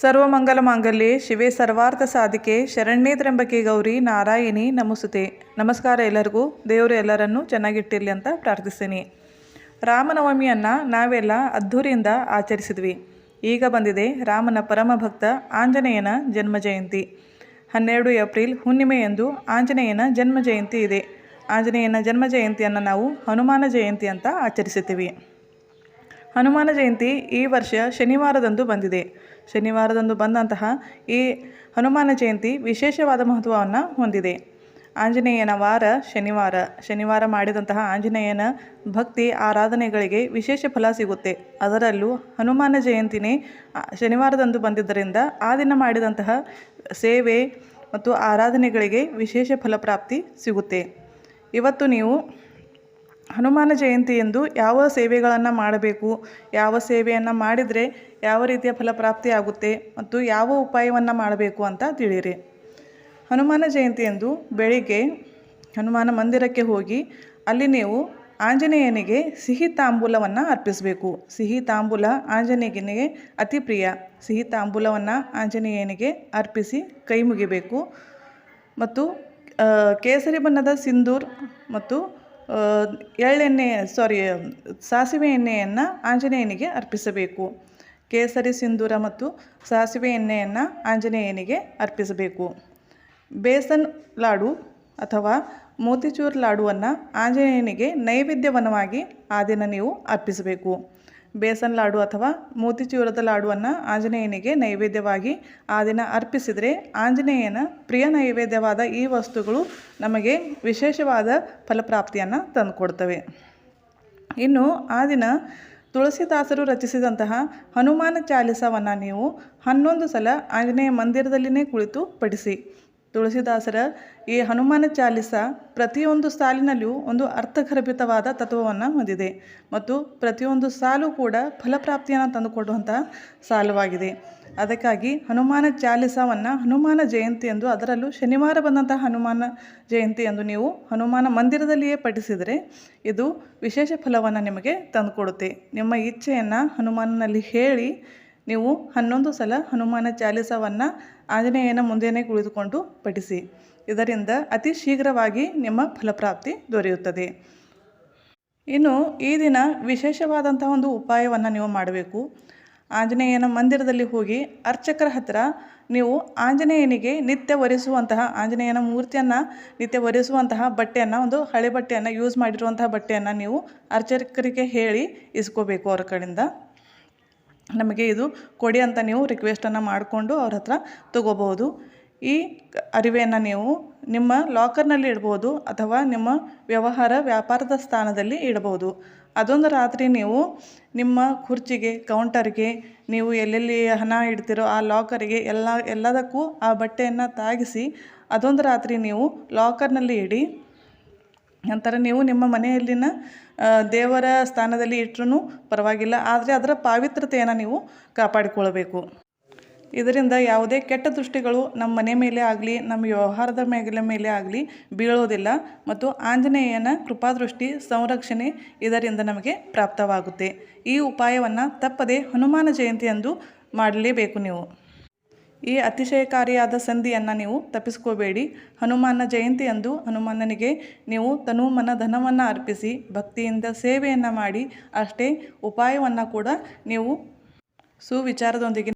ಸರ್ವಮಂಗಲ ಮಾಂಗಲ್ಯ, ಶಿವೆ ಸರ್ವಾರ್ಥ ಸಾಧಿಕೆ ಶರಣ್ಯೇ ತ್ರಂಬಕೆ ಗೌರಿ, ನಾರಾಯಣಿ ನಮಸ್ತೆ. ನಮಸ್ಕಾರ ಎಲ್ಲರಿಗೂ. ದೇವರು ಎಲ್ಲರನ್ನೂ ಚೆನ್ನಾಗಿಟ್ಟಿರಲಿ ಅಂತ ಪ್ರಾರ್ಥಿಸ್ತೀನಿ. ರಾಮನವಮಿಯನ್ನು ನಾವೆಲ್ಲ ಅದ್ಧೂರಿಯಿಂದ ಆಚರಿಸಿದ್ವಿ. ಈಗ ಬಂದಿದೆ ರಾಮನ ಪರಮ ಭಕ್ತ ಆಂಜನೇಯನ ಜನ್ಮ ಜಯಂತಿ. ಹನ್ನೆರಡು ಏಪ್ರಿಲ್ ಹುಣ್ಣಿಮೆಯಂದು ಆಂಜನೇಯನ ಜನ್ಮ ಜಯಂತಿ ಇದೆ. ಆಂಜನೇಯನ ಜನ್ಮ ಜಯಂತಿಯನ್ನು ನಾವು ಹನುಮಾನ ಜಯಂತಿ ಅಂತ ಆಚರಿಸುತ್ತೀವಿ. ಹನುಮಾನ ಜಯಂತಿ ಈ ವರ್ಷ ಶನಿವಾರದಂದು ಬಂದಿದೆ. ಶನಿವಾರದಂದು ಬಂದಂತಹ ಈ ಹನುಮಾನ ಜಯಂತಿ ವಿಶೇಷವಾದ ಮಹತ್ವವನ್ನು ಹೊಂದಿದೆ. ಆಂಜನೇಯನ ವಾರ ಶನಿವಾರ. ಶನಿವಾರ ಮಾಡಿದಂತಹ ಆಂಜನೇಯನ ಭಕ್ತಿ ಆರಾಧನೆಗಳಿಗೆ ವಿಶೇಷ ಫಲ ಸಿಗುತ್ತೆ. ಅದರಲ್ಲೂ ಹನುಮಾನ ಜಯಂತಿನೇ ಶನಿವಾರದಂದು ಬಂದಿದ್ದರಿಂದ ಆ ದಿನ ಮಾಡಿದಂತಹ ಸೇವೆ ಮತ್ತು ಆರಾಧನೆಗಳಿಗೆ ವಿಶೇಷ ಫಲಪ್ರಾಪ್ತಿ ಸಿಗುತ್ತೆ. ಇವತ್ತು ನೀವು ಹನುಮಾನ ಜಯಂತಿಯಂದು ಯಾವ ಸೇವೆಗಳನ್ನು ಮಾಡಬೇಕು, ಯಾವ ಸೇವೆಯನ್ನು ಮಾಡಿದರೆ ಯಾವ ರೀತಿಯ ಫಲಪ್ರಾಪ್ತಿ ಆಗುತ್ತೆ ಮತ್ತು ಯಾವ ಉಪಾಯವನ್ನು ಮಾಡಬೇಕು ಅಂತ ತಿಳಿಯಿರಿ. ಹನುಮಾನ ಜಯಂತಿಯಂದು ಬೆಳಿಗ್ಗೆ ಹನುಮಾನ ಮಂದಿರಕ್ಕೆ ಹೋಗಿ ಅಲ್ಲಿ ನೀವು ಆಂಜನೇಯನಿಗೆ ಸಿಹಿ ತಾಂಬೂಲವನ್ನು ಅರ್ಪಿಸಬೇಕು. ಸಿಹಿ ತಾಂಬೂಲ ಆಂಜನೇಯನಿಗೆ ಅತಿ ಪ್ರಿಯ. ಸಿಹಿ ತಾಂಬೂಲವನ್ನು ಆಂಜನೇಯನಿಗೆ ಅರ್ಪಿಸಿ ಕೈ ಮುಗಿಬೇಕು. ಮತ್ತು ಕೇಸರಿ ಬಣ್ಣದ ಸಿಂಧೂರ್ ಮತ್ತು ಎಳ್ಳೆಣ್ಣೆ ಸಾರಿ ಸಾಸಿವೆ ಎಣ್ಣೆಯನ್ನು ಆಂಜನೇಯನಿಗೆ ಅರ್ಪಿಸಬೇಕು. ಕೇಸರಿ ಸಿಂಧೂರ ಮತ್ತು ಸಾಸಿವೆ ಎಣ್ಣೆಯನ್ನು ಆಂಜನೇಯನಿಗೆ ಅರ್ಪಿಸಬೇಕು. ಬೇಸನ್ ಲಾಡು ಅಥವಾ ಮೋತಿಚೂರ್ ಲಾಡುವನ್ನು ಆಂಜನೇಯನಿಗೆ ನೈವೇದ್ಯವನವಾಗಿ ಆ ದಿನ ನೀವು ಅರ್ಪಿಸಬೇಕು. ಬೇಸನ್ ಲಾಡು ಅಥವಾ ಮೋತಿಚೂರದ ಲಾಡುವನ್ನು ಆಂಜನೇಯನಿಗೆ ನೈವೇದ್ಯವಾಗಿ ಆ ದಿನ ಅರ್ಪಿಸಿದರೆ ಆಂಜನೇಯನ ಪ್ರಿಯ ನೈವೇದ್ಯವಾದ ಈ ವಸ್ತುಗಳು ನಮಗೆ ವಿಶೇಷವಾದ ಫಲಪ್ರಾಪ್ತಿಯನ್ನು ತಂದುಕೊಡ್ತವೆ. ಇನ್ನು ಆ ದಿನ ತುಳಸಿದಾಸರು ರಚಿಸಿದಂತಹ ಹನುಮಾನ ಚಾಲಿಸವನ್ನು ನೀವು ಹನ್ನೊಂದು ಸಲ ಆಂಜನೇಯ ಮಂದಿರದಲ್ಲಿನೇ ಕುಳಿತು ಪಠಿಸಿ. ತುಳಸಿದಾಸರ ಈ ಹನುಮಾನ ಚಾಲಿಸ ಪ್ರತಿಯೊಂದು ಸಾಲಿನಲ್ಲಿಯೂ ಒಂದು ಅರ್ಥಗರ್ಭಿತವಾದ ತತ್ವವನ್ನು ಹೊಂದಿದೆ. ಮತ್ತು ಪ್ರತಿಯೊಂದು ಸಾಲು ಕೂಡ ಫಲಪ್ರಾಪ್ತಿಯನ್ನು ತಂದುಕೊಡುವಂತಹ ಸಾಲವಾಗಿದೆ. ಅದಕ್ಕಾಗಿ ಹನುಮಾನ ಚಾಲಿಸವನ್ನು ಹನುಮಾನ ಜಯಂತಿ ಎಂದು ಅದರಲ್ಲೂ ಶನಿವಾರ ಬಂದಂತಹ ಹನುಮಾನ ಜಯಂತಿ ಎಂದು ನೀವು ಹನುಮಾನ ಮಂದಿರದಲ್ಲಿಯೇ ಪಠಿಸಿದರೆ ಇದು ವಿಶೇಷ ಫಲವನ್ನು ನಿಮಗೆ ತಂದುಕೊಡುತ್ತೆ. ನಿಮ್ಮ ಇಚ್ಛೆಯನ್ನು ಹನುಮಾನನಲ್ಲಿ ಹೇಳಿ ನೀವು ಹನ್ನೊಂದು ಸಲ ಹನುಮಾನ ಚಾಲಿಸವನ್ನು ಆಂಜನೇಯನ ಮುಂದೆಯೇ ಕುಳಿತುಕೊಂಡು ಪಠಿಸಿ. ಇದರಿಂದ ಅತಿ ಶೀಘ್ರವಾಗಿ ನಿಮ್ಮ ಫಲಪ್ರಾಪ್ತಿ ದೊರೆಯುತ್ತದೆ. ಇನ್ನು ಈ ದಿನ ವಿಶೇಷವಾದಂತಹ ಒಂದು ಉಪಾಯವನ್ನು ನೀವು ಮಾಡಬೇಕು. ಆಂಜನೇಯನ ಮಂದಿರದಲ್ಲಿ ಹೋಗಿ ಅರ್ಚಕರ ಹತ್ತಿರ ನೀವು ಆಂಜನೇಯನಿಗೆ ನಿತ್ಯ ಒರೆಸುವಂತಹ ಆಂಜನೇಯನ ಮೂರ್ತಿಯನ್ನು, ನಿತ್ಯ ಒರೆಸುವಂತಹ ಬಟ್ಟೆಯನ್ನು, ಒಂದು ಹಳೆ ಬಟ್ಟೆಯನ್ನು ಯೂಸ್ ಮಾಡಿರುವಂತಹ ಬಟ್ಟೆಯನ್ನು ನೀವು ಅರ್ಚಕರಿಗೆ ಹೇಳಿ ಇಸ್ಕೋಬೇಕು ಅವ್ರ ಕಡೆಯಿಂದ. ನಮಗೆ ಇದು ಕೊಡಿ ಅಂತ ನೀವು ರಿಕ್ವೆಸ್ಟನ್ನು ಮಾಡಿಕೊಂಡು ಅವ್ರ ಹತ್ರ ತಗೋಬಹುದು. ಈ ಅರಿವೆಯನ್ನು ನೀವು ನಿಮ್ಮ ಲಾಕರ್ನಲ್ಲಿ ಇಡ್ಬೋದು ಅಥವಾ ನಿಮ್ಮ ವ್ಯವಹಾರ ವ್ಯಾಪಾರದ ಸ್ಥಾನದಲ್ಲಿ ಇಡಬಹುದು ಅದೊಂದು ರಾತ್ರಿ ನೀವು ನಿಮ್ಮ ಕುರ್ಚಿಗೆ ಕೌಂಟರ್ಗೆ ನೀವು ಎಲ್ಲೆಲ್ಲಿ ಹಣ ಇಡ್ತೀರೋ ಆ ಲಾಕರಿಗೆ ಎಲ್ಲ, ಎಲ್ಲದಕ್ಕೂ ಆ ಬಟ್ಟೆಯನ್ನು ತಾಗಿಸಿ ಅದೊಂದು ರಾತ್ರಿ ನೀವು ಲಾಕರ್ನಲ್ಲಿ ಇಡಿ. ನಂತರ ನೀವು ನಿಮ್ಮ ಮನೆಯಲ್ಲಿನ ದೇವರ ಸ್ಥಾನದಲ್ಲಿ ಇಟ್ಟರೂ ಪರವಾಗಿಲ್ಲ. ಆದರೆ ಅದರ ಪಾವಿತ್ರತೆಯನ್ನು ನೀವು ಕಾಪಾಡಿಕೊಳ್ಳಬೇಕು. ಇದರಿಂದ ಯಾವುದೇ ಕೆಟ್ಟ ದೃಷ್ಟಿಗಳು ನಮ್ಮ ಮನೆ ಮೇಲೆ ಆಗಲಿ, ನಮ್ಮ ವ್ಯವಹಾರದ ಮೇಲೆ ಮೇಲೆ ಆಗಲಿ ಬೀಳೋದಿಲ್ಲ ಮತ್ತು ಆಂಜನೇಯನ ಕೃಪಾದೃಷ್ಟಿ ಸಂರಕ್ಷಣೆ ಇದರಿಂದ ನಮಗೆ ಪ್ರಾಪ್ತವಾಗುತ್ತೆ. ಈ ಉಪಾಯವನ್ನು ತಪ್ಪದೆ ಹನುಮಾನ ಜಯಂತಿಯಂದು ಮಾಡಲೇಬೇಕು ನೀವು. ಈ ಅತಿಶಯಕಾರಿಯಾದ ಸಂಧಿಯನ್ನು ನೀವು ತಪ್ಪಿಸ್ಕೋಬೇಡಿ. ಹನುಮಾನ ಜಯಂತಿಯಂದು ಹನುಮಾನನಿಗೆ ನೀವು ತನು ಮನ ಧನವನ್ನು ಅರ್ಪಿಸಿ, ಭಕ್ತಿಯಿಂದ ಸೇವೆಯನ್ನು ಮಾಡಿ, ಅಷ್ಟೇ ಉಪಾಯವನ್ನು ಕೂಡ ನೀವು ಸುವಿಚಾರದೊಂದಿಗೆ